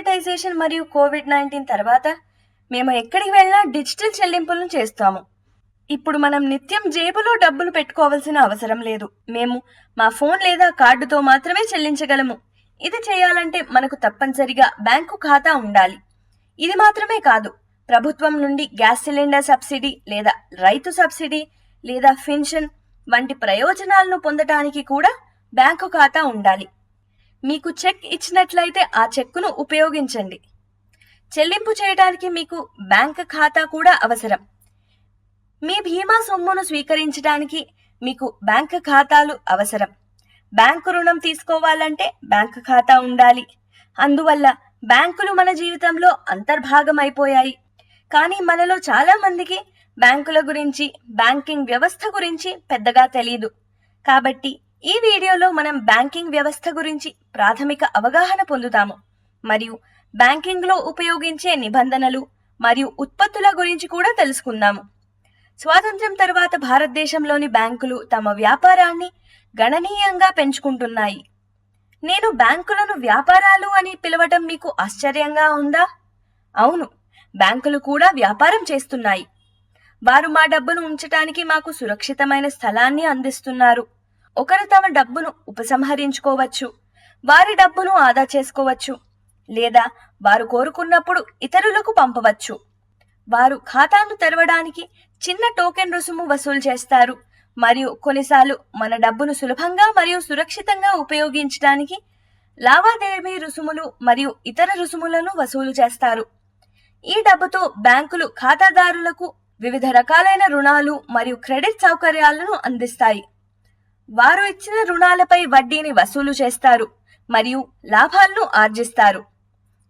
Demonetisation మరియు Covid nineteen తర్వాత మేము ఎక్కడికి వెళ్ళినా డిజిటల్ చెల్లింపులను చేస్తాము. ఇప్పుడు మనం నిత్యం జేబులో డబ్బులు పెట్టుకోవాల్సిన అవసరం లేదు. మేము మా ఫోన్ లేదా కార్డుతో మాత్రమే చెల్లించగలము. ఇది చేయాలంటే మనకు తప్పనిసరిగా బ్యాంకు ఖాతా ఉండాలి. ఇది మాత్రమే కాదు ప్రభుత్వం నుండి గ్యాస్ సిలిండర్ సబ్సిడీ లేదా రైతు సబ్సిడీ లేదా పెన్షన్ వంటి ప్రయోజనాలను పొందటానికి కూడా బ్యాంకు ఖాతా ఉండాలి. మీకు చెక్ ఇచ్చినట్లయితే ఆ చెక్కును ఉపయోగించండి. చెల్లింపు చేయడానికి మీకు బ్యాంక్ ఖాతా కూడా అవసరం. మీ బీమా సొమ్మును స్వీకరించడానికి మీకు బ్యాంక్ ఖాతాలు అవసరం. బ్యాంకు రుణం తీసుకోవాలంటే బ్యాంక్ ఖాతా ఉండాలి. అందువల్ల బ్యాంకులు మన జీవితంలో అంతర్భాగమైపోయాయి. కానీ మనలో చాలా మందికి బ్యాంకుల గురించి బ్యాంకింగ్ వ్యవస్థ గురించి పెద్దగా తెలియదు కాబట్టి ఈ వీడియోలో మనం బ్యాంకింగ్ వ్యవస్థ గురించి ప్రాథమిక అవగాహన పొందుతాము. మరియు బ్యాంకింగ్లో ఉపయోగించే నిబంధనలు మరియు ఉత్పత్తుల గురించి కూడా తెలుసుకుందాము. స్వాతంత్ర్యం తర్వాత భారతదేశంలోని బ్యాంకులు తమ వ్యాపారాన్ని గణనీయంగా పెంచుకుంటున్నాయి. నేను బ్యాంకులను వ్యాపారాలు అని పిలవటం మీకు ఆశ్చర్యంగా ఉందా? అవును బ్యాంకులు కూడా వ్యాపారం చేస్తున్నాయి. వారు మా డబ్బును ఉంచటానికి మాకు సురక్షితమైన స్థలాన్ని అందిస్తున్నారు. ఒకరు తమ డబ్బును ఉపసంహరించుకోవచ్చు వారి డబ్బును ఆదా చేసుకోవచ్చు లేదా వారు కోరుకున్నప్పుడు ఇతరులకు పంపవచ్చు. వారు ఖాతాను తెరవడానికి చిన్న టోకెన్ రుసుము వసూలు చేస్తారు. మరియు కొన్నిసార్లు మన డబ్బును సులభంగా మరియు సురక్షితంగా ఉపయోగించడానికి లావాదేవీ రుసుములు మరియు ఇతర రుసుములను వసూలు చేస్తారు. ఈ డబ్బుతో బ్యాంకులు ఖాతాదారులకు వివిధ రకాలైన రుణాలు మరియు క్రెడిట్ సౌకర్యాలను అందిస్తాయి. వారు ఇచ్చిన రుణాలపై వడ్డీని వసూలు చేస్తారు మరియు లాభాలను ఆర్జిస్తారు.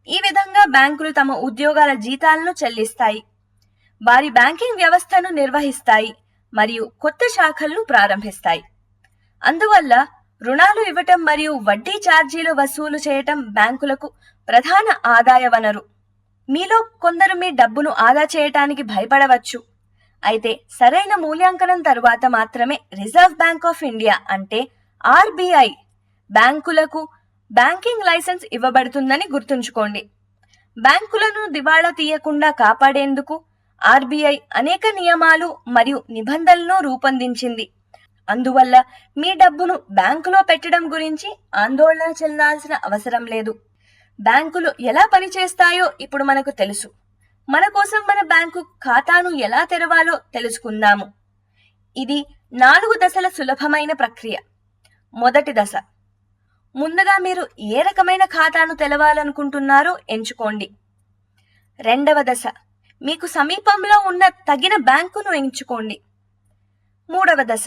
ఈ విధంగా బ్యాంకులు తమ ఉద్యోగాల జీతాలను చెల్లిస్తాయి. వారి బ్యాంకింగ్ వ్యవస్థను నిర్వహిస్తాయి మరియు కొత్త శాఖలను ప్రారంభిస్తాయి. అందువల్ల రుణాలు ఇవ్వటం మరియు వడ్డీ ఛార్జీలు వసూలు చేయటం బ్యాంకులకు ప్రధాన ఆదాయ వనరు మీలో కొందరు మీ డబ్బును ఆదా చేయటానికి భయపడవచ్చు. అయితే సరైన మూల్యాంకనం తరువాత మాత్రమే రిజర్వ్ బ్యాంక్ ఆఫ్ ఇండియా అంటే ఆర్బీఐ బ్యాంకులకు బ్యాంకింగ్ లైసెన్స్ ఇవ్వబడుతుందని గుర్తుంచుకోండి. బ్యాంకులను దివాళా తీయకుండా కాపాడేందుకు ఆర్బీఐ అనేక నియమాలు మరియు నిబంధనలను రూపొందించింది. అందువల్ల మీ డబ్బును బ్యాంకులో పెట్టడం గురించి ఆందోళన చెందాల్సిన అవసరం లేదు. బ్యాంకులు ఎలా పనిచేస్తాయో ఇప్పుడు మనకు తెలుసు. మన కోసం మన బ్యాంకు ఖాతాను ఎలా తెరవాలో తెలుసుకుందాము. ఇది నాలుగు దశల సులభమైన ప్రక్రియ. మొదటి దశ. ముందుగా మీరు ఏ రకమైన ఖాతాను తెలవాలనుకుంటున్నారో ఎంచుకోండి. రెండవ దశ. మీకు సమీపంలో ఉన్న తగిన బ్యాంకును ఎంచుకోండి. మూడవ దశ.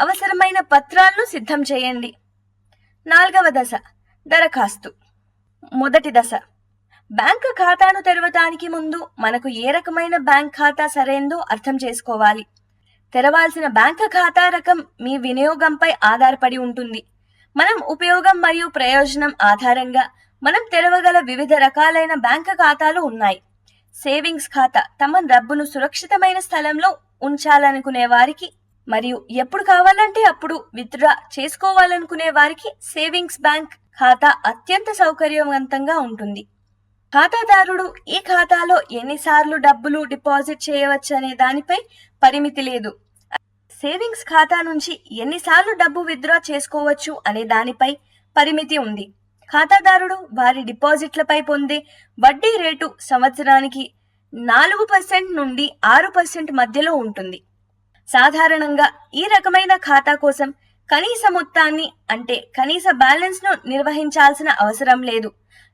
అవసరమైన పత్రాలను సిద్ధం చేయండి. నాలుగవ దశ. దరఖాస్తు. మొదటి దశ. బ్యాంకు ఖాతాను తెరవటానికి ముందు మనకు ఏ రకమైన బ్యాంక్ ఖాతా సరైందో అర్థం చేసుకోవాలి. తెరవాల్సిన బ్యాంకు ఖాతా రకం మీ వినియోగంపై ఆధారపడి ఉంటుంది. మనం ఉపయోగం మరియు ప్రయోజనం ఆధారంగా మనం తెరవగల వివిధ రకాలైన బ్యాంకు ఖాతాలు ఉన్నాయి. సేవింగ్స్ ఖాతా తమ డబ్బును సురక్షితమైన స్థలంలో ఉంచాలనుకునే వారికి మరియు ఎప్పుడు కావాలంటే అప్పుడు విత్డ్రా చేసుకోవాలనుకునే వారికి సేవింగ్స్ బ్యాంక్ ఖాతా అత్యంత సౌకర్యవంతంగా ఉంటుంది. ఖాతాదారుడు ఈ ఖాతాలో ఎన్నిసార్లు డబ్బులు డిపాజిట్ చేయవచ్చనే దానిపై పరిమితి లేదు. సేవింగ్స్ ఖాతా నుంచి ఎన్నిసార్లు డబ్బు విత్డ్రా చేసుకోవచ్చు అనే దానిపై పరిమితి ఉంది. ఖాతాదారుడు వారి డిపాజిట్లపై పొందే వడ్డీ రేటు సంవత్సరానికి నాలుగు పర్సెంట్ నుండి ఆరు పర్సెంట్ మధ్యలో ఉంటుంది. సాధారణంగా ఈ రకమైన ఖాతా కోసం కనీస మొత్తాన్ని అంటే కనీస బ్యాలెన్స్ను నిర్వహించాల్సిన అవసరం లేదు.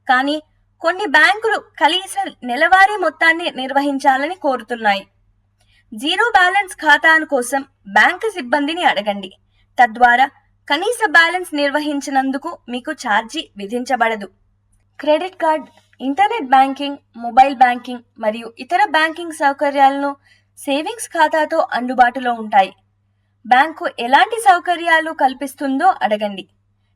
కానీ కొన్ని బ్యాంకులు కనీస నెలవారీ మొత్తాన్ని నిర్వహించాలని కోరుతున్నాయి. జీరో బ్యాలెన్స్ ఖాతాను కోసం బ్యాంకు సిబ్బందిని అడగండి. తద్వారా కనీస బ్యాలెన్స్ నిర్వహించినందుకు మీకు ఛార్జీ విధించబడదు. Credit card internet banking mobile banking మరియు ఇతర బ్యాంకింగ్ సౌకర్యాలను సేవింగ్స్ ఖాతాతో అందుబాటులో ఉంటాయి. బ్యాంకు ఎలాంటి సౌకర్యాలు కల్పిస్తుందో అడగండి.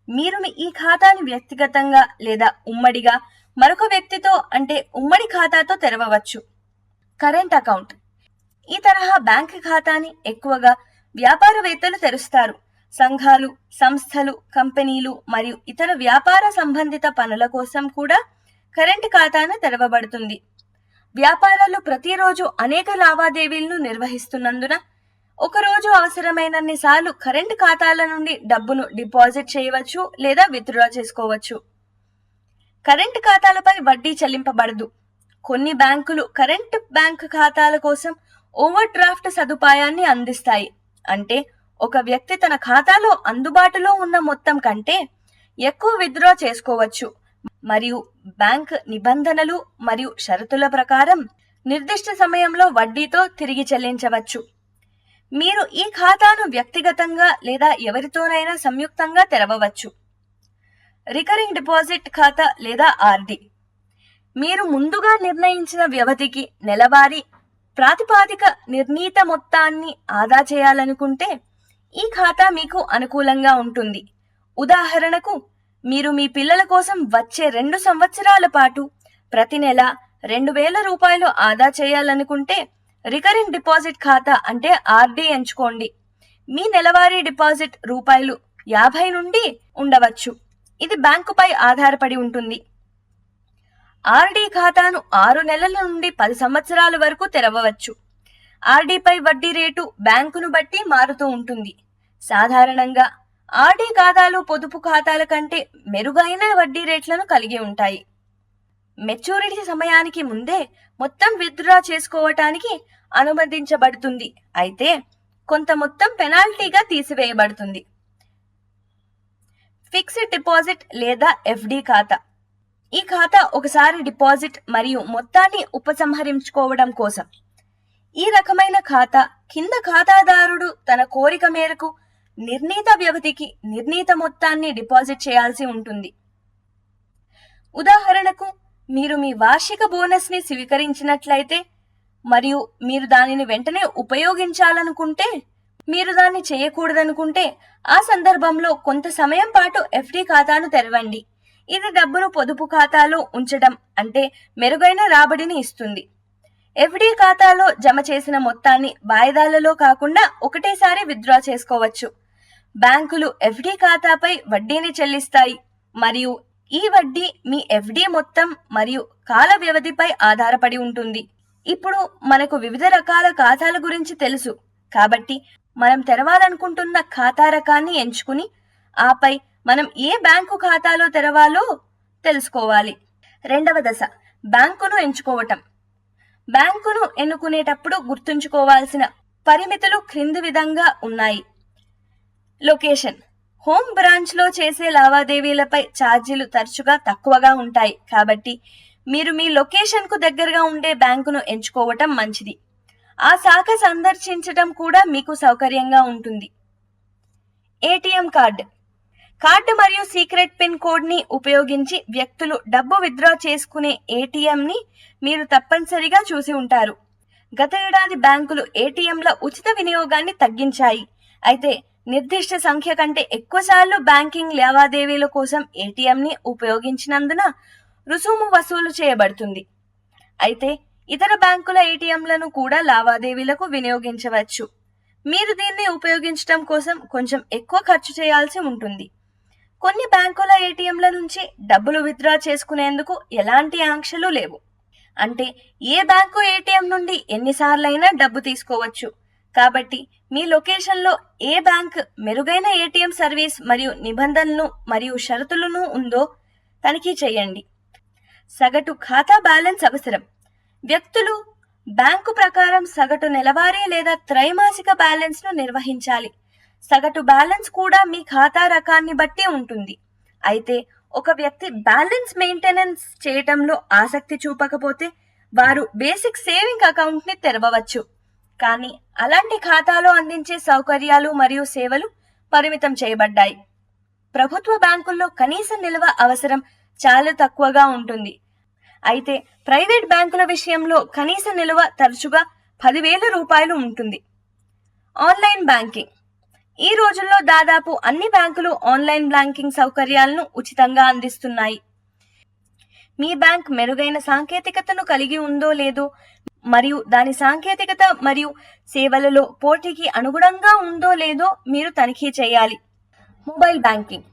మీరు మీ ఈ ఖాతాని వ్యక్తిగతంగా లేదా ఉమ్మడిగా మరొక వ్యక్తితో అంటే ఉమ్మడి ఖాతాతో తెరవవచ్చు. Current account. ఈ తరహా బ్యాంక్ ఖాతాని ఎక్కువగా వ్యాపారవేత్తలు తెరుస్తారు. సంఘాలు సంస్థలు కంపెనీలు మరియు ఇతర వ్యాపార సంబంధిత పనుల కోసం కూడా కరెంట్ ఖాతాను తెరవబడుతుంది. వ్యాపారాలు ప్రతిరోజు అనేక లావాదేవీలను నిర్వహిస్తున్నందున ఒకరోజు అవసరమైనన్ని సార్లు కరెంట్ ఖాతాల నుండి డబ్బును డిపాజిట్ చేయవచ్చు లేదా విత్డ్రా చేసుకోవచ్చు. కరెంట్ ఖాతాలపై వడ్డీ చెల్లింపబడదు. కొన్ని బ్యాంకులు కరెంట్ బ్యాంక్ ఖాతాల కోసం ఓవర్ డ్రాఫ్ట్ సదుపాయాన్ని అందిస్తాయి. అంటే ఒక వ్యక్తి తన ఖాతాలో అందుబాటులో ఉన్న మొత్తం కంటే ఎక్కువ విత్డ్రా చేసుకోవచ్చు. మరియు బ్యాంక్ నిబంధనలు మరియు షరతుల ప్రకారం నిర్దిష్ట సమయంలో వడ్డీతో తిరిగి చెల్లించవచ్చు. మీరు ఈ ఖాతాను వ్యక్తిగతంగా లేదా ఎవరితోనైనా సంయుక్తంగా తెరవవచ్చు. రికరింగ్ డిపాజిట్ ఖాతా లేదా ఆర్డి. మీరు ముందుగా నిర్ణయించిన వ్యవధికి నెలవారీ ప్రాతిపాదిక నిర్ణీత మొత్తాన్ని ఆదా చేయాలనుకుంటే ఈ ఖాతా మీకు అనుకూలంగా ఉంటుంది. ఉదాహరణకు మీరు మీ పిల్లల కోసం వచ్చే రెండు సంవత్సరాల పాటు ప్రతి నెల రెండు వేల రూపాయలు ఆదా చేయాలనుకుంటే రికరింగ్ డిపాజిట్ ఖాతా అంటే ఆర్డి ఎంచుకోండి. మీ నెలవారీ డిపాజిట్ రూపాయలు యాభై నుండి ఉండవచ్చు. ఇది బ్యాంకుపై ఆధారపడి ఉంటుంది. ఆర్డీ ఖాతాను ఆరు నెలల నుండి పది సంవత్సరాల వరకు తెరవవచ్చు. ఆర్డీపై వడ్డీ రేటు బ్యాంకును బట్టి మారుతూ ఉంటుంది. సాధారణంగా ఆర్డీ ఖాతాలు పొదుపు ఖాతాల కంటే మెరుగైన వడ్డీ రేట్లను కలిగి ఉంటాయి. మెచ్యూరిటీ సమయానికి ముందే మొత్తం విత్డ్రా చేసుకోవటానికి అనుమతించబడుతుంది. అయితే కొంత మొత్తం పెనాల్టీగా తీసివేయబడుతుంది. ఫిక్స్డ్ డిపాజిట్ లేదా ఎఫ్డి ఖాతా. ఈ ఖాతా ఒకసారి డిపాజిట్ మరియు మొత్తాన్ని ఉపసంహరించుకోవడం కోసం. ఈ రకమైన ఖాతా కింద ఖాతాదారుడు తన కోరిక మేరకు నిర్ణీత వ్యవధికి నిర్ణీత మొత్తాన్ని డిపాజిట్ చేయాల్సి ఉంటుంది. ఉదాహరణకు మీరు మీ వార్షిక బోనస్ని స్వీకరించినట్లయితే మరియు మీరు దానిని వెంటనే ఉపయోగించాలనుకుంటే మీరు దాన్ని చేయకూడదనుకుంటే ఆ సందర్భంలో కొంత సమయం పాటు ఎఫ్డి ఖాతాను తెరవండి. ఇది డబ్బును పొదుపు ఖాతాలో ఉంచడం అంటే మెరుగైన రాబడిని ఇస్తుంది. ఎఫ్డి ఖాతాలో జమ చేసిన మొత్తాన్ని వాయిదాలలో కాకుండా ఒకటేసారి విత్డ్రా చేసుకోవచ్చు. బ్యాంకులు ఎఫ్డి ఖాతాపై వడ్డీని చెల్లిస్తాయి మరియు ఈ వడ్డీ మీ ఎఫ్డి మొత్తం మరియు కాల వ్యవధిపై ఆధారపడి ఉంటుంది. ఇప్పుడు మనకు వివిధ రకాల ఖాతాల గురించి తెలుసు. కాబట్టి మనం తెరవాలనుకుంటున్న ఖాతా రకాన్ని ఎంచుకుని ఆపై మనం ఏ బ్యాంకు ఖాతాలో తెరవాలో తెలుసుకోవాలి. రెండవ దశ బ్యాంకును ఎంచుకోవటం. బ్యాంకును ఎన్నుకునేటప్పుడు గుర్తుంచుకోవాల్సిన పరిమితులు క్రింది విధంగా ఉన్నాయి. లొకేషన్ హోమ్ బ్రాంచ్లో చేసే లావాదేవీలపై ఛార్జీలు తరచుగా తక్కువగా ఉంటాయి. కాబట్టి మీరు మీ లొకేషన్కు దగ్గరగా ఉండే బ్యాంకును ఎంచుకోవటం మంచిది. ఆ శాఖ సందర్శించడం కూడా మీకు సౌకర్యంగా ఉంటుంది. ATM card. కార్డు మరియు సీక్రెట్ పిన్ కోడ్ని ఉపయోగించి వ్యక్తులు డబ్బు విత్డ్రా చేసుకునే ఏటీఎంని మీరు తప్పనిసరిగా చూసి ఉంటారు. గత ఏడాది బ్యాంకులు ఏటీఎంల ఉచిత వినియోగాన్ని తగ్గించాయి. అయితే నిర్దిష్ట సంఖ్య కంటే ఎక్కువసార్లు బ్యాంకింగ్ లావాదేవీల కోసం ఏటీఎంని ఉపయోగించినందున రుసుము వసూలు చేయబడుతుంది. అయితే ఇతర బ్యాంకుల ఏటీఎంలను కూడా లావాదేవీలకు వినియోగించవచ్చు. మీరు దీన్ని ఉపయోగించడం కోసం కొంచెం ఎక్కువ ఖర్చు చేయాల్సి ఉంటుంది. కొన్ని బ్యాంకుల ఏటీఎంల నుంచి డబ్బులు విత్డ్రా చేసుకునేందుకు ఎలాంటి ఆంక్షలు లేవు. అంటే ఏ బ్యాంకు ఏటీఎం నుండి ఎన్నిసార్లైనా డబ్బు తీసుకోవచ్చు. కాబట్టి మీ లొకేషన్లో ఏ బ్యాంక్ మెరుగైన ఏటీఎం సర్వీస్ మరియు నిబంధనలు మరియు షరతులను ఉందో తనిఖీ చేయండి. సగటు ఖాతా బ్యాలెన్స్ అవసరం. వ్యక్తులు బ్యాంకు ప్రకారం సగటు నెలవారీ లేదా త్రైమాసిక బ్యాలెన్స్ను నిర్వహించాలి. సగటు బ్యాలెన్స్ కూడా మీ ఖాతా రకాన్ని బట్టి ఉంటుంది. అయితే ఒక వ్యక్తి బ్యాలెన్స్ మెయింటెనెన్స్ చేయటంలో ఆసక్తి చూపకపోతే వారు బేసిక్ సేవింగ్ అకౌంట్ని తెరవవచ్చు. కానీ అలాంటి ఖాతాలో అందించే సౌకర్యాలు మరియు సేవలు పరిమితం చేయబడ్డాయి. ప్రభుత్వ బ్యాంకుల్లో కనీస నిల్వ అవసరం చాలా తక్కువగా ఉంటుంది. అయితే ప్రైవేట్ బ్యాంకుల విషయంలో కనీస నిల్వ తరచుగా పదివేల రూపాయలు ఉంటుంది. Online banking. ఈ రోజుల్లో దాదాపు అన్ని బ్యాంకులు ఆన్లైన్ బ్యాంకింగ్ సౌకర్యాలను ఉచితంగా అందిస్తున్నాయి. మీ బ్యాంక్ మెరుగైన సాంకేతికతను కలిగి ఉందో లేదో మరియు దాని సాంకేతికత మరియు సేవలలో పోటీకి అనుగుణంగా ఉందో లేదో మీరు తనిఖీ చేయాలి. Mobile banking.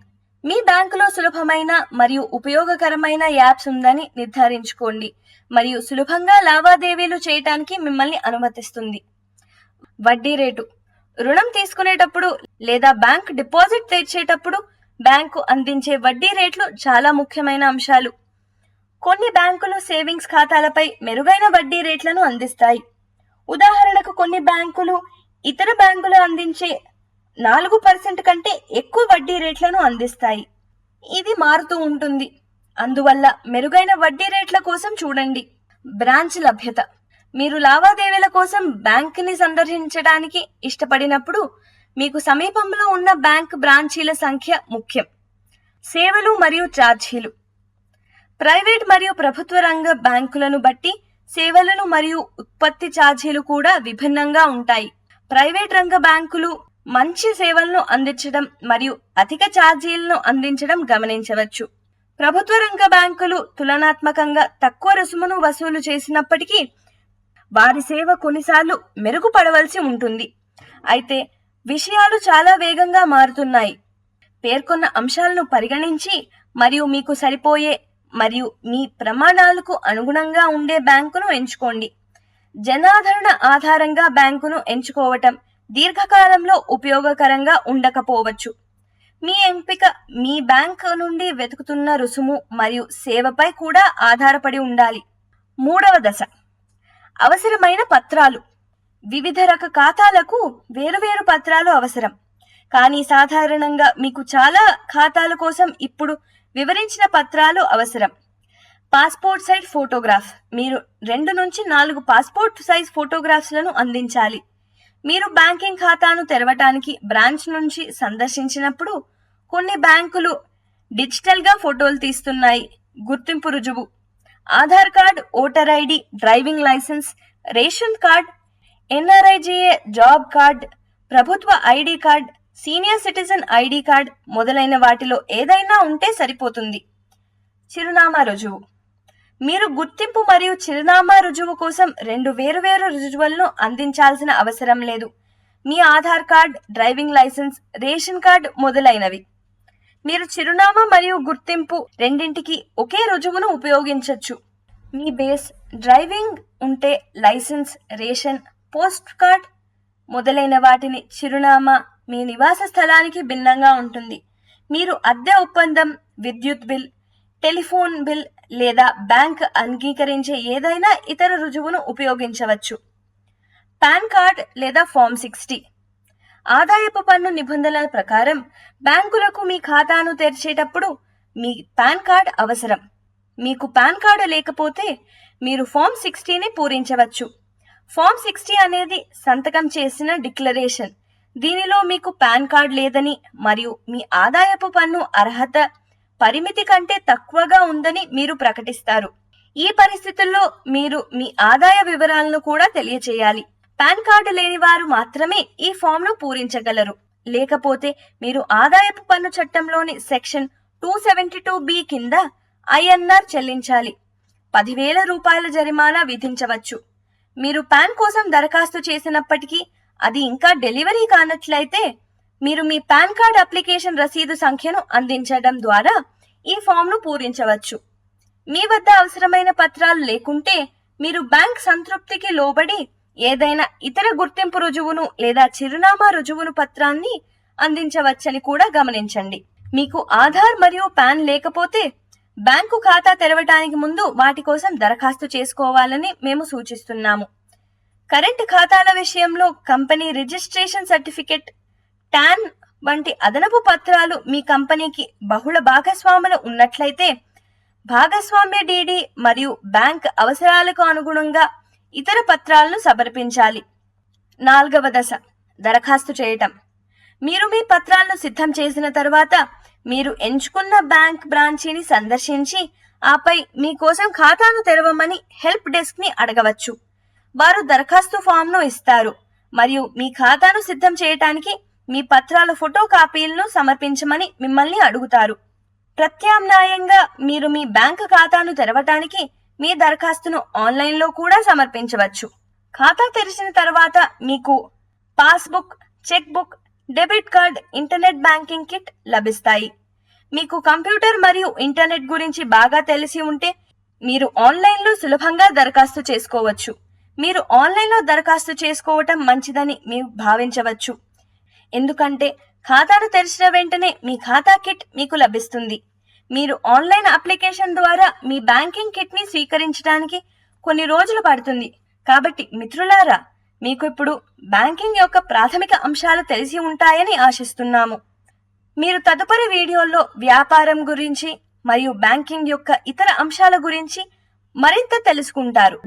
మీ బ్యాంకులో సులభమైన మరియు ఉపయోగకరమైన యాప్స్ ఉందని నిర్ధారించుకోండి మరియు సులభంగా లావాదేవీలు చేయటానికి మిమ్మల్ని అనుమతిస్తుంది. వడ్డీ రేటు. రుణం తీసుకునేటప్పుడు లేదా బ్యాంక్ డిపాజిట్ తెచ్చేటప్పుడు బ్యాంకు అందించే వడ్డీ రేట్లు చాలా ముఖ్యమైన అంశాలు. కొన్ని బ్యాంకులు సేవింగ్స్ ఖాతాలపై మెరుగైన వడ్డీ రేట్లను అందిస్తాయి. ఉదాహరణకు కొన్ని బ్యాంకులు ఇతర బ్యాంకులు అందించే నాలుగు పర్సెంట్ కంటే ఎక్కువ వడ్డీ రేట్లను అందిస్తాయి. ఇది మారుతూ ఉంటుంది. అందువల్ల మెరుగైన వడ్డీ రేట్ల కోసం చూడండి. బ్రాంచ్ లభ్యత. మీరు లావాదేవీల కోసం బ్యాంకుని సందర్శించడానికి ఇష్టపడినప్పుడు మీకు సమీపంలో ఉన్న బ్యాంక్ బ్రాంచీల సంఖ్య ముఖ్యం. సేవలు మరియు ఛార్జీలు. ప్రైవేట్ మరియు ప్రభుత్వ రంగ బ్యాంకులను బట్టి సేవలను మరియు ఉత్పత్తి ఛార్జీలు కూడా విభిన్నంగా ఉంటాయి. ప్రైవేట్ రంగ బ్యాంకులు మంచి సేవలను అందించడం మరియు అధిక ఛార్జీలను అందించడం గమనించవచ్చు. ప్రభుత్వ రంగ బ్యాంకులు తులనాత్మకంగా తక్కువ రుసుమును వసూలు చేసినప్పటికీ వారి సేవ కొన్నిసార్లు మెరుగుపడవలసి ఉంటుంది. అయితే విషయాలు చాలా వేగంగా మారుతున్నాయి. పేర్కొన్న అంశాలను పరిగణించి మరియు మీకు సరిపోయే మరియు మీ ప్రమాణాలకు అనుగుణంగా ఉండే బ్యాంకును ఎంచుకోండి. జనాదరణ ఆధారంగా బ్యాంకును ఎంచుకోవటం దీర్ఘకాలంలో ఉపయోగకరంగా ఉండకపోవచ్చు. మీ ఎంపిక మీ బ్యాంక్ నుండి వెతుకుతున్న రుసుము మరియు సేవపై కూడా ఆధారపడి ఉండాలి. మూడవ దశ. అవసరమైన పత్రాలు. వివిధ రక ఖాతాలకు వేరువేరు పత్రాలు అవసరం. కానీ సాధారణంగా మీకు చాలా ఖాతాల కోసం ఇప్పుడు వివరించిన పత్రాలు అవసరం. Passport size photograph. మీరు రెండు నుంచి నాలుగు పాస్పోర్ట్ సైజ్ ఫోటోగ్రాఫ్స్లను అందించాలి. మీరు బ్యాంకింగ్ ఖాతాను తెరవటానికి బ్రాంచ్ నుంచి సందర్శించినప్పుడు కొన్ని బ్యాంకులు డిజిటల్గా ఫోటోలు తీస్తున్నాయి. గుర్తింపు రుజువు. Aadhaar card voter ID driving licence ration card NREGA job card ప్రభుత్వ ID card senior citizen ID card మొదలైన వాటిలో ఏదైనా ఉంటే సరిపోతుంది. చిరునామా రుజువు. మీరు గుర్తింపు మరియు చిరునామా రుజువు కోసం రెండు వేరువేరు రుజువులను అందించాల్సిన అవసరం లేదు. మీ Aadhaar card driving licence ration card మొదలైనవి. మీరు చిరునామా మరియు గుర్తింపు రెండింటికి ఒకే రుజువును ఉపయోగించవచ్చు మీ బేస్ డ్రైవింగ్ ఉంటే లైసెన్స్ రేషన్ పోస్ట్ కార్డ్ మొదలైన వాటిని చిరునామా మీ నివాస స్థలానికి భిన్నంగా ఉంటుంది. మీరు అద్దె ఒప్పందం విద్యుత్ బిల్ టెలిఫోన్ బిల్ లేదా బ్యాంక్ అంగీకరించే ఏదైనా ఇతర రుజువును ఉపయోగించవచ్చు. పాన్ కార్డ్ లేదా ఫామ్ సిక్స్టీ. ఆదాయపు పన్ను నిబంధనల ప్రకారం బ్యాంకులకు మీ ఖాతాను తెరిచేటప్పుడు మీ పాన్ కార్డ్ అవసరం. మీకు పాన్ కార్డు లేకపోతే మీరు ఫామ్ సిక్స్టీని పూరించవచ్చు. ఫామ్ సిక్స్టీ అనేది సంతకం చేసిన డిక్లరేషన్. దీనిలో మీకు పాన్ కార్డ్ లేదని మరియు మీ ఆదాయపు పన్ను అర్హత పరిమితి కంటే తక్కువగా ఉందని మీరు ప్రకటిస్తారు. ఈ పరిస్థితుల్లో మీరు మీ ఆదాయ వివరాలను కూడా తెలియచేయాలి. పాన్ కార్డు లేని వారు మాత్రమే ఈ ఫామ్ను పూరించగలరు. లేకపోతే మీరు ఆదాయపు పన్ను చట్టంలోని section two seventy two B కింద ఐఎన్ఆర్ చెల్లించాలి. పదివేల రూపాయల జరిమానా విధించవచ్చు. మీరు పాన్ కోసం దరఖాస్తు చేసినప్పటికీ అది ఇంకా డెలివరీ కానట్లయితే మీరు మీ పాన్ కార్డ్ అప్లికేషన్ రసీదు సంఖ్యను అందించడం ద్వారా ఈ ఫామ్ను పూరించవచ్చు. మీ వద్ద అవసరమైన పత్రాలు లేకుంటే మీరు బ్యాంక్ సంతృప్తికి లోబడి ఏదైనా ఇతర గుర్తింపు రుజువును లేదా చిరునామా రుజువును పత్రాన్ని అందించవచ్చని కూడా గమనించండి. మీకు ఆధార్ మరియు పాన్ లేకపోతే బ్యాంకు ఖాతా తెరవటానికి ముందు వాటి కోసం దరఖాస్తు చేసుకోవాలని మేము సూచిస్తున్నాము. కరెంట్ ఖాతాల విషయంలో కంపెనీ రిజిస్ట్రేషన్ సర్టిఫికెట్ టాన్ వంటి అదనపు పత్రాలు మీ కంపెనీకి బహుళ భాగస్వాములు ఉన్నట్లయితే భాగస్వామ్య డీడీ మరియు బ్యాంక్ అవసరాలకు అనుగుణంగా ఇతర పత్రాలను సమర్పించాలి. నాలుగవ దశ దరఖాస్తు చేయటం. మీరు మీ పత్రాలను సిద్ధం చేసిన తర్వాత మీరు ఎంచుకున్న బ్యాంక్ బ్రాంచీని సందర్శించి ఆపై మీకోసం ఖాతాను తెరవమని హెల్ప్ డెస్క్ని అడగవచ్చు. వారు దరఖాస్తు ఫామ్ను ఇస్తారు మరియు మీ ఖాతాను సిద్ధం చేయటానికి మీ పత్రాల ఫోటో కాపీలను సమర్పించమని మిమ్మల్ని అడుగుతారు. ప్రత్యామ్నాయంగా మీరు మీ బ్యాంక్ ఖాతాను తెరవటానికి మీ దరఖాస్తును ఆన్లైన్లో కూడా సమర్పించవచ్చు. ఖాతా తెరిచిన తర్వాత మీకు passbook cheque book debit card internet banking kit లభిస్తాయి. మీకు కంప్యూటర్ మరియు ఇంటర్నెట్ గురించి బాగా తెలిసి ఉంటే మీరు ఆన్లైన్లో సులభంగా దరఖాస్తు చేసుకోవచ్చు. మీరు ఆన్లైన్లో దరఖాస్తు చేసుకోవటం మంచిదని మీరు భావించవచ్చు. ఎందుకంటే ఖాతాను తెరిచిన వెంటనే మీ ఖాతా కిట్ మీకు లభిస్తుంది. మీరు ఆన్లైన్ అప్లికేషన్ ద్వారా మీ బ్యాంకింగ్ కిట్ని స్వీకరించడానికి కొన్ని రోజులు పడుతుంది. కాబట్టి మిత్రులారా మీకు ఇప్పుడు బ్యాంకింగ్ యొక్క ప్రాథమిక అంశాలు తెలిసి ఉంటాయని ఆశిస్తున్నాము. మీరు తదుపరి వీడియోల్లో వ్యాపారం గురించి మరియు బ్యాంకింగ్ యొక్క ఇతర అంశాల గురించి మరింత తెలుసుకుంటారు.